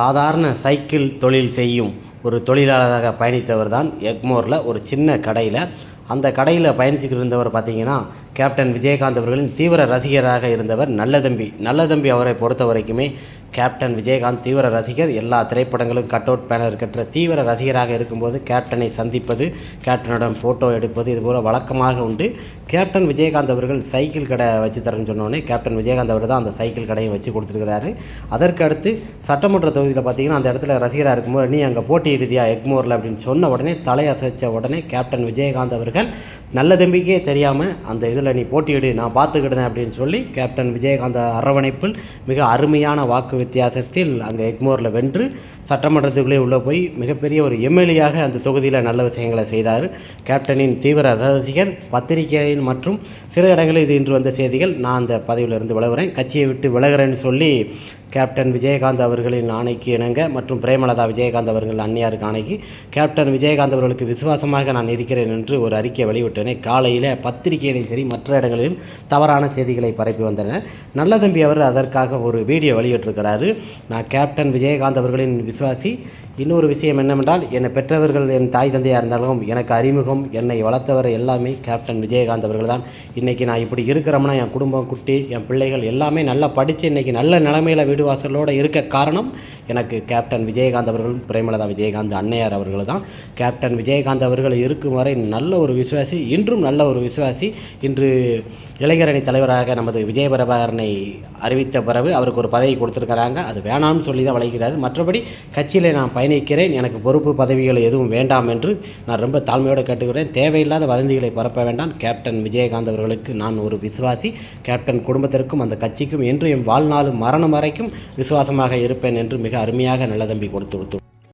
சாதாரண சைக்கிள் தொழில் செய்யும் ஒரு தொழிலாளராக பயணித்தவர் தான் எக்மோரில் ஒரு சின்ன கடையில் அந்த கடையில் பயணிச்சுக்கிட்டு இருந்தவர் பார்த்தீங்கன்னா கேப்டன் விஜயகாந்த் அவர்களின் தீவிர ரசிகராக இருந்தவர் நல்லதம்பி. நல்லதம்பி அவரை பொறுத்த வரைக்குமே கேப்டன் விஜயகாந்த் தீவிர ரசிகர். எல்லா திரைப்படங்களும் கட் அவுட் பேனர் கட்டுற தீவிர ரசிகராக இருக்கும்போது கேப்டனை சந்திப்பது கேப்டனுடன் ஃபோட்டோ எடுப்பது இது போல வழக்கமாக உண்டு. கேப்டன் விஜயகாந்த் அவர்கள் சைக்கிள் கடை வச்சு தரேன்னு சொன்னோடனே கேப்டன் விஜயகாந்த் அவர் தான் அந்த சைக்கிள் கடையை வச்சு கொடுத்துருக்கிறாரு. அதற்கு அடுத்து சட்டமன்ற தொகுதியில் பார்த்தீங்கன்னா அந்த இடத்துல ரசிகராக இருக்கும்போது நீ அங்கே போட்டியிடுதியா எக்மோரில்? அப்படின்னு சொன்ன உடனே தலையசைச்ச உடனே கேப்டன் விஜயகாந்த் அவர்கள் நல்ல தம்பிக்கே தெரியாமல் அந்த இதில் நீ போட்டியிடு நான் பார்த்துக்கிடுதேன் அப்படின்னு சொல்லி கேப்டன் விஜயகாந்த் அரவணைப்பில் மிக அருமையான வாக்கு வித்தியாசத்தில் அங்கே எக்மோரில் வென்று சட்டமன்றத்துக்குள்ளே உள்ளே போய் மிகப்பெரிய ஒரு எம்எல்ஏயாக அந்த தொகுதியில் நல்ல விஷயங்களை செய்தார். கேப்டனின் தீவிர ரசிகர் பத்திரிகையின் மற்றும் சில இடங்களில் இன்று வந்த செய்திகள் நான் அந்த பதவியிலிருந்து விலகுறேன். கட்சியை விட்டு விலகுறேன்னு சொல்லி கேப்டன் விஜயகாந்த் அவர்களின் ஆணைக்கு இணங்க மற்றும் பிரேமலதா விஜயகாந்த் அவர்கள் அன்னியாருக்கு ஆணைக்கு கேப்டன் விஜயகாந்த் அவர்களுக்கு விசுவாசமாக நான் இருக்கிறேன் என்று ஒரு அறிக்கை வெளியிட்டேனே. காலையில் பத்திரிகையிலையும் சரி மற்ற இடங்களிலும் தவறான செய்திகளை பரப்பி வந்தனர். நல்லதம்பி அவர் அதற்காக ஒரு வீடியோ வெளியிட்டிருக்கிறாரு. நான் கேப்டன் விஜயகாந்த் அவர்களின் விசுவாசி. இன்னொரு விஷயம் என்னவென்றால் என்னை பெற்றவர்கள் என் தாய் தந்தையாக இருந்தாலும் எனக்கு அறிமுகம் என்னை வளர்த்தவர் எல்லாமே கேப்டன் விஜயகாந்த் அவர்கள் தான் இன்றைக்கி நான் இப்படி இருக்கிறோம்னா என் குடும்பம் குட்டி என் பிள்ளைகள் எல்லாமே நல்லா படித்து இன்றைக்கி நல்ல நிலைமையில் வீடு வாசலோடு இருக்க காரணம் எனக்கு கேப்டன் விஜயகாந்த் அவர்களும் பிரேமலதா விஜயகாந்த் அன்னையார் அவர்கள் தான் கேப்டன் விஜயகாந்த் அவர்கள் இருக்கும் வரை நல்ல ஒரு விசுவாசி இன்றும் நல்ல ஒரு விசுவாசி. இன்று இளைஞரணி தலைவராக நமது விஜயபிரபாகரனை அறிவித்த பிறகு அவருக்கு ஒரு பதவி கொடுத்துருக்கறாங்க. அது வேணாம்னு சொல்லி தான் வளைக்கிறாரு மற்றபடி கட்சியில் நான் பயணிக்கிறேன். எனக்கு பொறுப்பு பதவிகள் எதுவும் வேண்டாம் என்று நான் ரொம்ப தாழ்மையோடு கேட்டுக்கிறேன். தேவையில்லாத வதந்திகளை பரப்ப வேண்டாம். கேப்டன் விஜயகாந்த் அவர்களுக்கு நான் ஒரு விசுவாசி. கேப்டன் குடும்பத்திற்கும் அந்த கட்சிக்கும் என்று என் வாழ்நாள் மரணம் வரைக்கும் விசுவாசமாக இருப்பேன் என்று மிக அருமையாக நல்லதம்பி கொடுத்து